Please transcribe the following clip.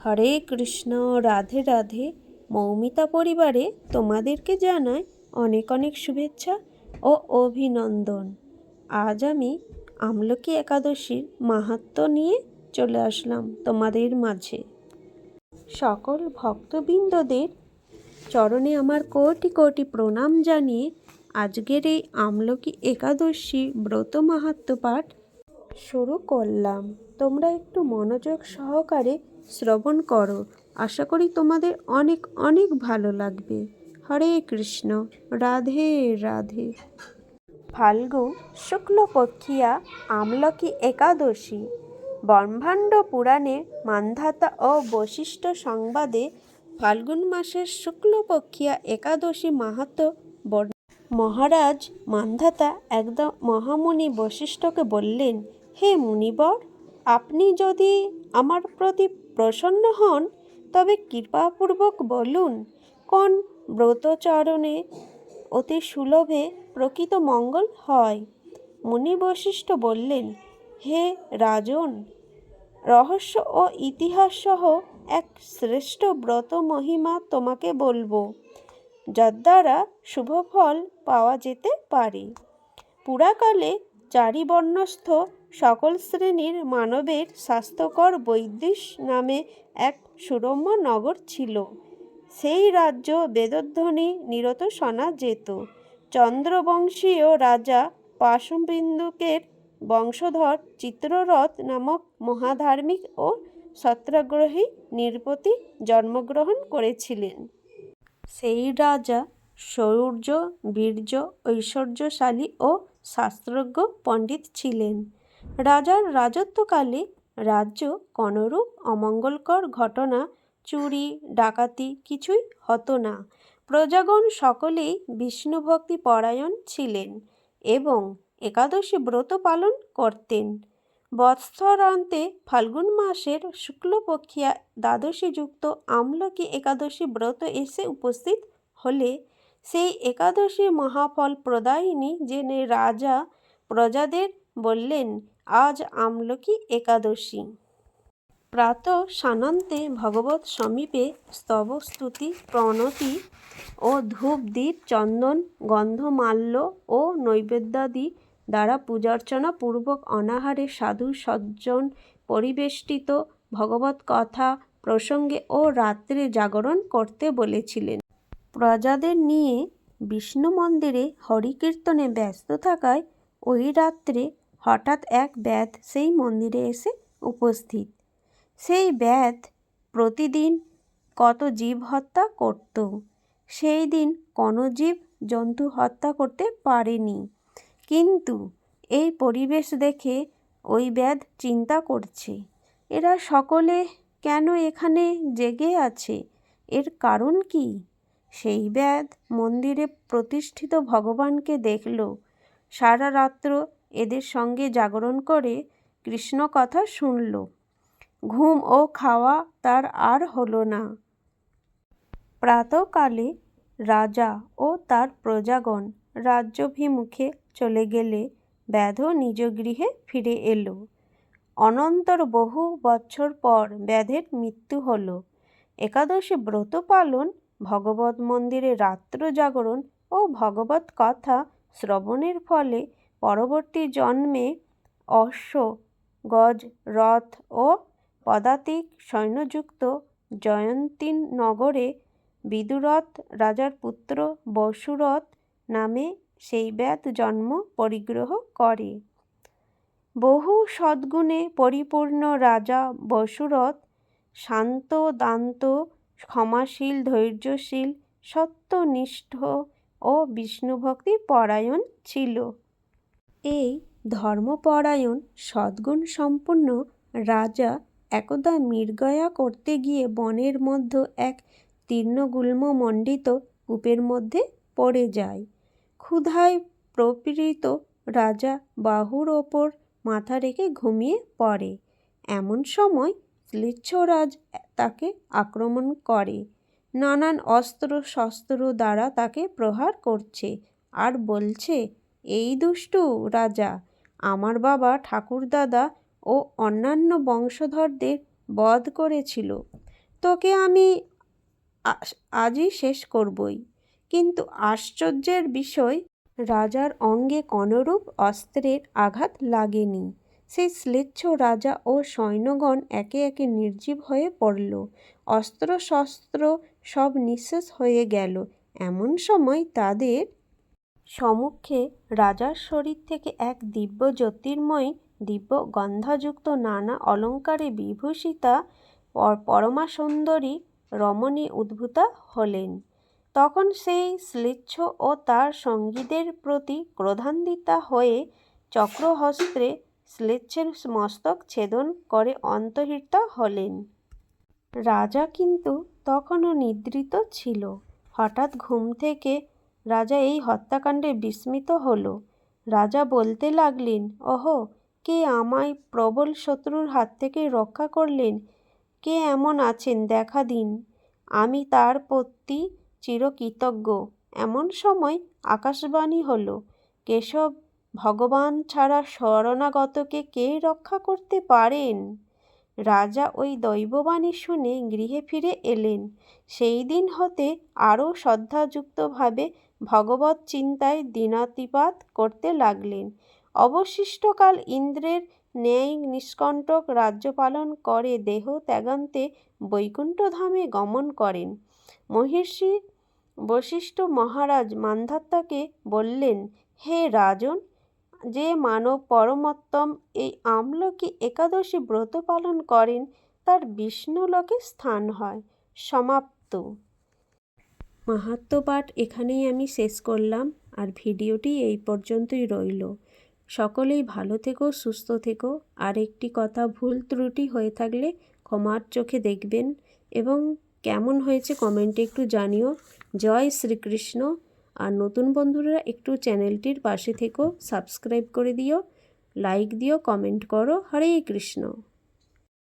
হরে কৃষ্ণ, রাধে রাধে। মৌমিতা পরিবারে তোমাদেরকে জানাই অনেক অনেক শুভেচ্ছা ও অভিনন্দন। আজ আমি আমলকি একাদশীর মাহাত্ম নিয়ে চলে আসলাম তোমাদের মাঝে। সকল ভক্তবৃন্দদের চরণে আমার কোটি কোটি প্রণাম জানিয়ে আজকের এই আমলকি একাদশী ব্রত মাহাত্ম্য পাঠ শুরু করলাম। তোমরা একটু মনোযোগ সহকারে শ্রবণ করো। আশা করি তোমাদের অনেক অনেক ভালো লাগবে। হরে কৃষ্ণ। রাধে রাধে। ফাল্গু শুক্লপক্ষিয়া, আমলকি একাদশী। ব্রহ্মাণ্ড পুরাণে মান্ধাতা ও বৈশিষ্ট্য সংবাদে ফাল্গুন মাসের শুক্লপক্ষিয়া একাদশী বর্ণ মহারাজ মান্ধাতা একদম মহামুনি বৈশিষ্ট্যকে বললেন হে মুনিবর, আপনি যদি আমার প্রতি প্রসন্ন হন, তবে কৃপাপূর্বক বলুন, কোন ব্রতচরণে অতি সুলভে প্রকৃত মঙ্গল হয়? মুনি বশিষ্ঠ বললেন, হে রাজন, রহস্য ও ইতিহাস সহ এক শ্রেষ্ঠ ব্রত মহিমা তোমাকে বলব, যার দ্বারা শুভ ফল পাওয়া যেতে পারে। পুরাকালে চারি বর্ণস্থ সকল শ্রেণির মানবের স্বাস্থ্যকর বৈদেশ নামে এক সুরম্য নগর ছিল। সেই রাজ্য বেদধ্বনি নিরত শোনা যেত। চন্দ্রবংশীয় রাজা পাশবিন্দুকের বংশধর চিত্ররথ নামক মহাধার্মিক ও সত্যাগ্রহী নৃপতি জন্মগ্রহণ করেছিলেন। সেই রাজা শৌর্য বীর্য, ঐশ্বর্যশালী ও শাস্ত্রজ্ঞ পণ্ডিত ছিলেন। রাজার রাজত্বকালে রাজ্য কোনরূপ অমঙ্গলকর ঘটনা, চুরি, ডাকাতি কিছুই হতো না। প্রজাগণ সকলেই বিষ্ণুভক্তি পরায়ণ ছিলেন এবং একাদশী ব্রত পালন করতেন। বৎসরান্তে ফাল্গুন মাসের শুক্লপক্ষিয়া দ্বাদশীযুক্ত আমলকি একাদশী ব্রত এসে উপস্থিত হলে সেই একাদশী মহাফল প্রদায়িনী জেনে রাজা, প্রজাদের বললেন আজ আমলকি একাদশী। প্রাত সানন্তে ভগবত সমীপে স্তব স্তুতি প্রণতি ও ধূপ দ্বীপ চন্দন, গন্ধমাল্য ও নৈবেদ্যাদি দ্বারা পূজার্চনা পূর্বক অনাহারে সাধু সজ্জন পরিবেষ্টিত ভগবত কথা প্রসঙ্গে ও রাত্রে জাগরণ করতে বলেছিলেন। প্রজাদের নিয়ে বিষ্ণু মন্দিরে হরিকীর্তনে ব্যস্ত থাকায় ওই রাত্রে হঠাৎ এক ব্যাধ সেই মন্দিরে এসে উপস্থিত। সেই ব্যাধ প্রতিদিন কত জীব হত্যা করত। সেই দিন কোনো জীব জন্তু হত্যা করতে পারেনি। কিন্তু এই পরিবেশ দেখে ওই ব্যাধ চিন্তা করছে, এরা সকলে কেন এখানে জেগে আছে? এর কারণ কি? সেই ব্যাধ মন্দিরে প্রতিষ্ঠিত ভগবানকে দেখল। সারা রাত্র এদের সঙ্গে জাগরণ করে কৃষ্ণ কথা শুনল। ঘুম ও খাওয়া তার আর হলো না। প্রাতকালে রাজা ও তার প্রজাগণ রাজ্যাভিমুখে চলে গেলে ব্যাধ নিজ গৃহে ফিরে এলো। অনন্তর বহু বছর পর ব্যাধের মৃত্যু হল। একাদশী ব্রত পালন, ভগবত মন্দিরে রাত্র জাগরণ ও ভগবত কথা শ্রবণের ফলে পরবর্তী জন্মে অশ্ব, গজ, রথ ও পদাতিক সৈন্যযুক্ত জয়ন্তীন নগরে বিদুরথ রাজার পুত্র বসুরথ নামে সেই ব্যাত জন্ম পরিগ্রহ করে। বহু সদ্গুণে পরিপূর্ণ রাজা বসুরথ শান্ত, দান্ত, ক্ষমাশীল, ধৈর্যশীল, সত্যনিষ্ঠ ও বিষ্ণুভক্তি পরায়ণ ছিল। এই ধর্মপরায়ণ সদ্গুণ সম্পন্ন রাজা একদা মৃগয়া করতে গিয়ে বনের মধ্যে এক তৃণগুল্মমণ্ডিত কূপের মধ্যে পড়ে যায়। ক্ষুধায় প্রপীড়িত রাজা বাহুর ওপর মাথা রেখে ঘুমিয়ে পড়ে। এমন সময় ম্লেচ্ছরাজ তাকে আক্রমণ করে। নানান অস্ত্র শস্ত্র দ্বারা তাকে প্রহার করছে আর বলছে এই দুষ্টু রাজা, আমার বাবা ঠাকুরদাদা ও অন্যান্য বংশধরদের বধ করেছিল। তোকে আমি আজই শেষ করবই। কিন্তু আশ্চর্যের বিষয়, রাজার অঙ্গে কোনরূপ অস্ত্রের আঘাত লাগেনি। সেই শ্লেচ্ছ রাজা ও সৈন্যগণ একে একে নির্জীব হয়ে পড়ল। অস্ত্র শস্ত্র সব নিঃশেষ হয়ে গেল। এমন সময় তাদের সম্মুখে রাজার শরীর থেকে এক দিব্য জ্যোতির্ময়, দিব্য গন্ধাযুক্ত নানা অলঙ্কারে বিভূষিতা পর- পরমা সুন্দরী রমণী উদ্ভূতা হলেন। তখন সেই শ্লেচ্ছ ও তার সঙ্গীদের প্রতি ক্রোধান্বিতা হয়ে চক্রহস্ত্রে শ্লেচ্ছের মস্তক ছেদন করে অন্তর্হিতা হলেন। রাজা কিন্তু তখনও নিদ্রিত ছিল। হঠাৎ ঘুম থেকে রাজা এই হত্যাকাণ্ডে বিস্মিত হলো। রাজা বলতে লাগলেন, ওহো, কে আমায় প্রবল শত্রুর হাত থেকে রক্ষা করলেন? কে এমন আছেন, দেখা দিন। আমি তার প্রতি চিরকৃতজ্ঞ। এমন সময় আকাশবাণী হলো, কেশব, ভগবান ছাড়া শরণাগতকে কে রক্ষা করতে পারেন? রাজা ওই দৈববাণী শুনে গৃহে ফিরে এলেন। সেই দিন হতে আরও শ্রদ্ধাযুক্তভাবে ভগবত চিন্তায় দিনাতিপাত করতে লাগলেন। অবশিষ্টকাল ইন্দ্রের ন্যায় নিষ্কণ্টক রাজ্য পালন করে দেহ ত্যাগান্তে বৈকুণ্ঠধামে গমন করেন। মহিষী বশিষ্ঠ মহারাজ মান্ধাত্তাকে বললেন, হে রাজন যে মানব পরমোত্তম এই আমলকি একাদশী ব্রত পালন করেন, তার বিষ্ণুলোকে স্থান হয়। সমাপ্ত। মাহাত্ম্য পাঠ এখানেই আমি শেষ করলাম আর ভিডিওটি এই পর্যন্তই রইল। সকলেই ভালো থেকো, সুস্থ থেকো। আর একটি কথা ভুল ত্রুটি হয়ে থাকলে ক্ষমার চোখে দেখবেন। এবং কেমন হয়েছে কমেন্টে একটু জানিও। জয় শ্রীকৃষ্ণ। আর নতুন বন্ধুরা একটু চ্যানেলটির পাশে থেকো সাবস্ক্রাইব করে দিও, লাইক দিও, কমেন্ট করো। হরে কৃষ্ণ।